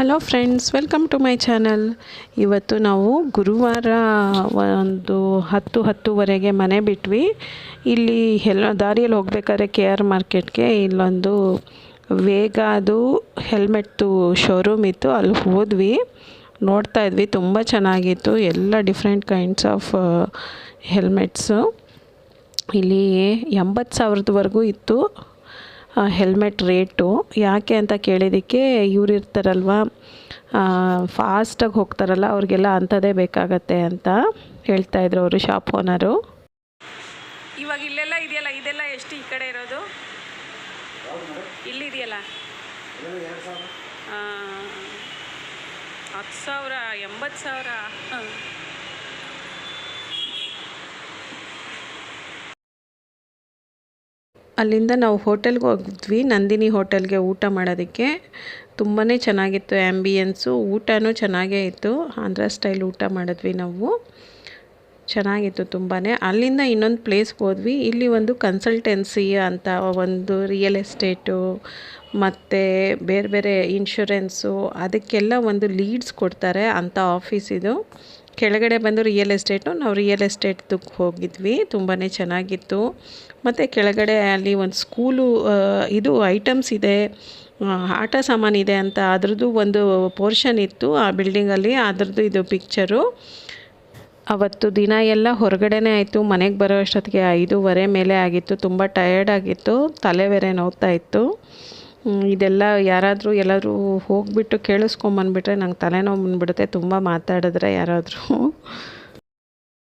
Hello friends welcome to my channel ಇವತ್ತು ನಾವು ಗುರುವಾರ ಒಂದು ಹತ್ತು ಹತ್ತುವರೆಗೆ ಮನೆ ಬಿಟ್ವಿ. ಇಲ್ಲಿ ಎಲ್ಲ ದಾರಿಯಲ್ಲಿ ಹೋಗ್ಬೇಕಾದ್ರೆ ಕೆ ಆರ್ ಮಾರ್ಕೆಟ್ಗೆ ಇಲ್ಲೊಂದು ವೇಗ ಅದು ಹೆಲ್ಮೆಟ್ದು ಶೋರೂಮ್ ಇತ್ತು. ಅಲ್ಲಿ ಹೋದ್ವಿ. ನೋಡ್ತಾ ಇದ್ವಿ. ತುಂಬ ಚೆನ್ನಾಗಿತ್ತು. ಎಲ್ಲ ಡಿಫ್ರೆಂಟ್ ಕೈಂಡ್ಸ್ ಆಫ್ ಹೆಲ್ಮೆಟ್ಸು ಇಲ್ಲಿ ಎಂಬತ್ತು ಸಾವಿರದವರೆಗೂ ಇತ್ತು ಹೆಲ್ಮೆಟ್ ರೇಟು ಯಾಕೆ ಅಂತ ಕೇಳಿದ್ದಕ್ಕೆ ಇವ್ರು ಇರ್ತಾರಲ್ವ? ಫಾಸ್ಟಾಗಿ ಹೋಗ್ತಾರಲ್ಲ, ಅವ್ರಿಗೆಲ್ಲ ಅಂಥದ್ದೇ ಬೇಕಾಗತ್ತೆ ಅಂತ ಹೇಳ್ತಾ ಇದ್ರು ಅವರು ಶಾಪ್ ಓನರು ಇವಾಗ ಇಲ್ಲೆಲ್ಲ ಇದೆಯಲ್ಲ, ಇದೆಲ್ಲ ಎಷ್ಟು ಈ ಕಡೆ ಇರೋದು? ಇಲ್ಲಿದೆಯಲ್ಲ ಹತ್ತು ಸಾವಿರ, ಎಂಬತ್ತು ಸಾವಿರ. ಅಲ್ಲಿಂದ ನಾವು ಹೋಟೆಲ್ಗೆ ಹೋಗಿದ್ವಿ ನಂದಿನಿ ಹೋಟೆಲ್ಗೆ ಊಟ ಮಾಡೋದಕ್ಕೆ. ತುಂಬಾ ಚೆನ್ನಾಗಿತ್ತು ಆ್ಯಂಬಿಯನ್ಸು ಊಟನೂ ಚೆನ್ನಾಗೇ ಇತ್ತು. ಆಂಧ್ರ ಸ್ಟೈಲ್ ಊಟ ಮಾಡಿದ್ವಿ ನಾವು. ಚೆನ್ನಾಗಿತ್ತು ತುಂಬಾ ಅಲ್ಲಿಂದ ಇನ್ನೊಂದು ಪ್ಲೇಸ್ಗೆ ಹೋದ್ವಿ. ಇಲ್ಲಿ ಒಂದು ಕನ್ಸಲ್ಟೆನ್ಸಿ ಅಂತ ಒಂದು ರಿಯಲ್ ಎಸ್ಟೇಟು, ಮತ್ತು ಬೇರೆ ಬೇರೆ ಇನ್ಶೂರೆನ್ಸು, ಅದಕ್ಕೆಲ್ಲ ಒಂದು ಲೀಡ್ಸ್ ಕೊಡ್ತಾರೆ ಅಂಥ ಆಫೀಸ್ ಇದು. ಕೆಳಗಡೆ ಬಂದು ರಿಯಲ್ ಎಸ್ಟೇಟು ನಾವು ರಿಯಲ್ ಎಸ್ಟೇಟ್ದಕ್ಕೆ ಹೋಗಿದ್ವಿ ತುಂಬಾ ಚೆನ್ನಾಗಿತ್ತು. ಮತ್ತು ಕೆಳಗಡೆ ಅಲ್ಲಿ ಒಂದು ಸ್ಕೂಲು ಇದು ಐಟಮ್ಸ್ ಇದೆ ಆಟ ಸಾಮಾನಿದೆ ಅಂತ ಅದ್ರದ್ದು ಒಂದು ಪೋರ್ಷನ್ ಇತ್ತು ಆ ಬಿಲ್ಡಿಂಗಲ್ಲಿ ಅದ್ರದ್ದು ಇದು ಪಿಕ್ಚರು ಅವತ್ತು ದಿನ ಎಲ್ಲ ಹೊರಗಡೆನೇ ಆಯಿತು, ಮನೆಗೆ ಬರೋ ಅಷ್ಟೊತ್ತಿಗೆ ಐದೂವರೆ ಮೇಲೆ ಆಗಿತ್ತು, ತುಂಬ ಟಯರ್ಡ್ ಆಗಿತ್ತು ತಲೆ ಬೇರೆ ನೋವ್ತಾ ಇತ್ತು. ಇದೆಲ್ಲ ಯಾರಾದರೂ ಎಲ್ಲಾದರೂ ಹೋಗಿಬಿಟ್ಟು ಕೇಳಿಸ್ಕೊಂಬಂದ್ಬಿಟ್ರೆ ನಂಗೆ ತಲೆನೋವು ಬಂದ್ಬಿಡುತ್ತೆ. ತುಂಬ ಮಾತಾಡಿದ್ರೆ ಯಾರಾದರೂ